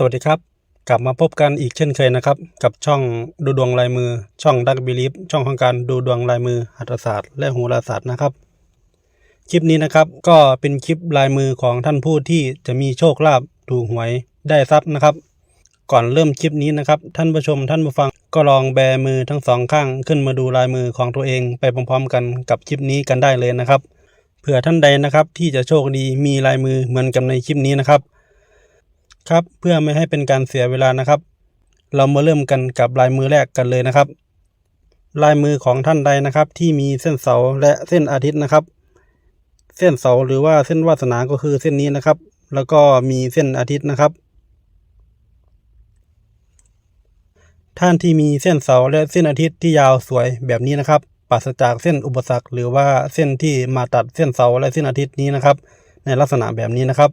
สวัสดีครับ กลับมาพบกันอีกเช่นเคยนะครับ กับช่องดูดวงลายมือ ช่องดักบิลีฟช่องของการดูดวงลายมือหัตถศาสตร์และโหราศาสตร์นะครับ คลิปนี้นะครับก็เป็นคลิปลายมือของท่านผู้ที่จะมีโชคลาภถูกหวยได้ทรัพย์นะครับ ก่อนเริ่มคลิปนี้นะครับ ท่านผู้ชมท่านผู้ฟังก็ลองแบมือทั้งสองข้างขึ้นมาดูลายมือของตัวเองไปพร้อมๆ กันกับคลิปนี้กันได้เลยนะครับเผื่อท่านใดนะครับที่จะโชคดีมีลายมือเหมือนกับในคลิปนี้นะครับ ครับ เพื่อไม่ให้เป็นการเสียเวลานะครับ เรามาเริ่มกันกับลายมือแรกกันเลยนะครับ ลายมือของท่านใดนะครับ ที่มีเส้นเสาและเส้นอาทิตย์นะครับ เส้นเสาหรือว่าเส้นวาสนาก็คือเส้นนี้นะครับ แล้วก็มีเส้นอาทิตย์นะครับ ท่านที่มีเส้นเสาและเส้นอาทิตย์ที่ยาวสวยแบบนี้นะครับปราศจากเส้นอุปสรรค หรือว่าเส้นที่มาตัดเส้นเสาและเส้นอาทิตย์นี้นะครับ ในลักษณะแบบนี้นะครับ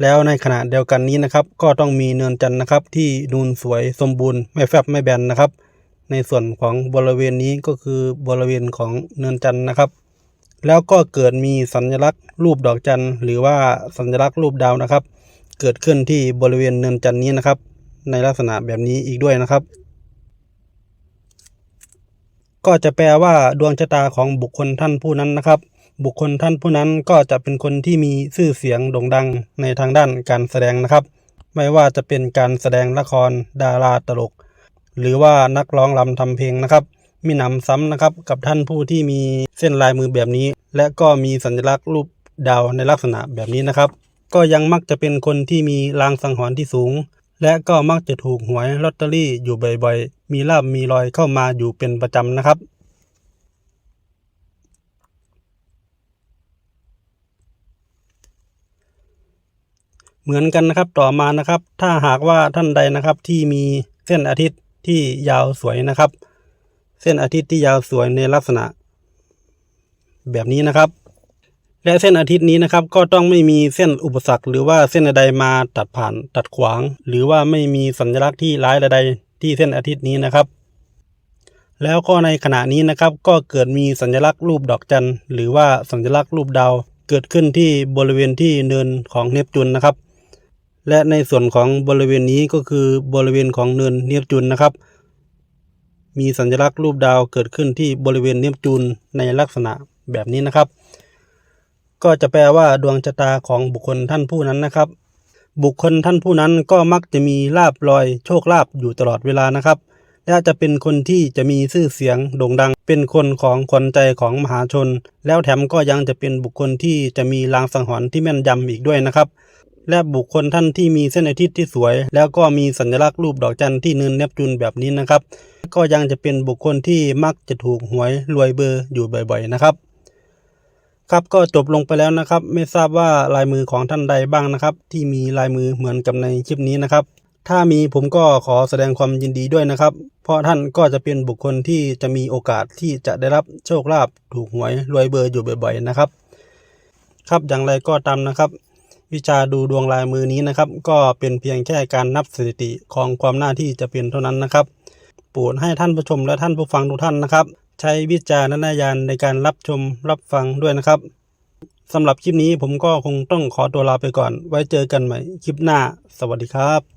แล้วในขณะเดียวกันนี้นะครับก็ต้องมีเนินจันทร์นะครับ ที่นูนสวยสมบูรณ์ไม่แฟบไม่แบนนะครับ ในส่วนของบริเวณนี้ก็คือบริเวณของเนินจันทร์นะครับ แล้วก็เกิดมีสัญลักษณ์รูปดอกจันทร์หรือว่าสัญลักษณ์รูปดาวนะครับ เกิดขึ้นที่บริเวณเนินจันทร์นี้นะครับ ในลักษณะแบบนี้อีกด้วยนะครับ ก็จะแปลว่าดวงชะตาของบุคคลท่านผู้นั้นนะครับ บุคคลท่านผู้นั้นก็จะเป็นคนที่มีชื่อเสียงโด่งดังในทางด้านการแสดงนะครับ ไม่ว่าจะเป็นการแสดงละคร ดาราตลก หรือว่านักร้องรำทำเพลงนะครับมีหนำซ้ำนะครับกับท่านผู้ที่มีเส้นลายมือแบบนี้ และก็มีสัญลักษณ์รูปดาวในลักษณะแบบนี้นะครับ ก็ยังมักจะเป็นคนที่มีลางสังหรณ์ที่สูง และก็มักจะถูกหวยลอตเตอรี่อยู่บ่อยๆ มีลาบมีรอยเข้ามาอยู่เป็นประจำนะครับ เหมือนกันนะครับต่อมานะครับ ถ้าหากว่าท่านใดนะครับที่มีเส้นอาทิตย์ที่ยาวสวยนะครับ เส้นอาทิตย์ที่ยาวสวยในลักษณะ แบบนี้นะครับ และเส้นอาทิตย์นี้นะครับ ก็ต้องไม่มีเส้นอุปสรรค หรือว่าเส้นใดมาตัดผ่านตัดขวาง หรือว่าไม่มีสัญลักษณ์ที่ร้ายใดที่เส้นอาทิตย์นี้นะครับ แล้วก็ในขณะนี้นะครับ ก็เกิดมีสัญลักษณ์รูปดอกจันหรือว่าสัญลักษณ์รูปดาวเกิดขึ้นที่บริเวณที่เนินของเนปจูนนะครับ และในส่วนของบริเวณนี้ก็คือบริเวณของเนินเนปจูนนะครับ มีสัญลักษณ์รูปดาวเกิดขึ้นที่บริเวณเนปจูนในลักษณะแบบนี้นะครับ ก็จะแปลว่าดวงชะตาของบุคคลท่านผู้นั้นนะครับ บุคคลท่านผู้นั้นก็มักจะมีลาบลอยโชคลาภอยู่ตลอดเวลานะครับ และจะเป็นคนที่จะมีชื่อเสียงโด่งดัง เป็นคนของขวัญใจของมหาชน แล้วแถมก็ยังจะเป็นบุคคลที่จะมีลางสังหรณ์ที่แม่นยำอีกด้วยนะครับ และบุคคลท่านที่มีเส้นอาทิตย์ที่สวย แล้วก็มีสัญลักษณ์รูปดอกจันทร์ที่เนินเนปจูนแบบนี้นะครับ ก็ยังจะเป็นบุคคลที่มักจะถูกหวยรวยเบอร์อยู่บ่อยๆนะครับ ครับก็จบลงไปแล้วนะครับ ไม่ทราบว่าลายมือของท่านใดบ้างนะครับ ที่มีลายมือเหมือนกับในคลิปนี้นะครับ ถ้ามีผมก็ขอแสดงความยินดีด้วยนะครับ เพราะท่านก็จะเป็นบุคคลที่จะมีโอกาสที่จะได้รับโชคลาภถูกหวยรวยเบอร์อยู่บ่อย ๆนะครับ ครับอย่างไรก็ตามนะครับ วิชาดูดวงลายมือนี้นะครับ ก็เป็นเพียงแค่การนับสถิติของความหน้าที่จะเป็นเท่านั้นนะครับโปรดให้ท่านผู้ชมและท่านผู้ฟังทุกท่านนะครับ ใช้วิจารณญาณในการรับชมรับฟังด้วยนะครับสำหรับคลิปนี้ผมก็คงต้องขอตัวลาไปก่อน ไว้เจอกันใหม่คลิปหน้า สวัสดีครับ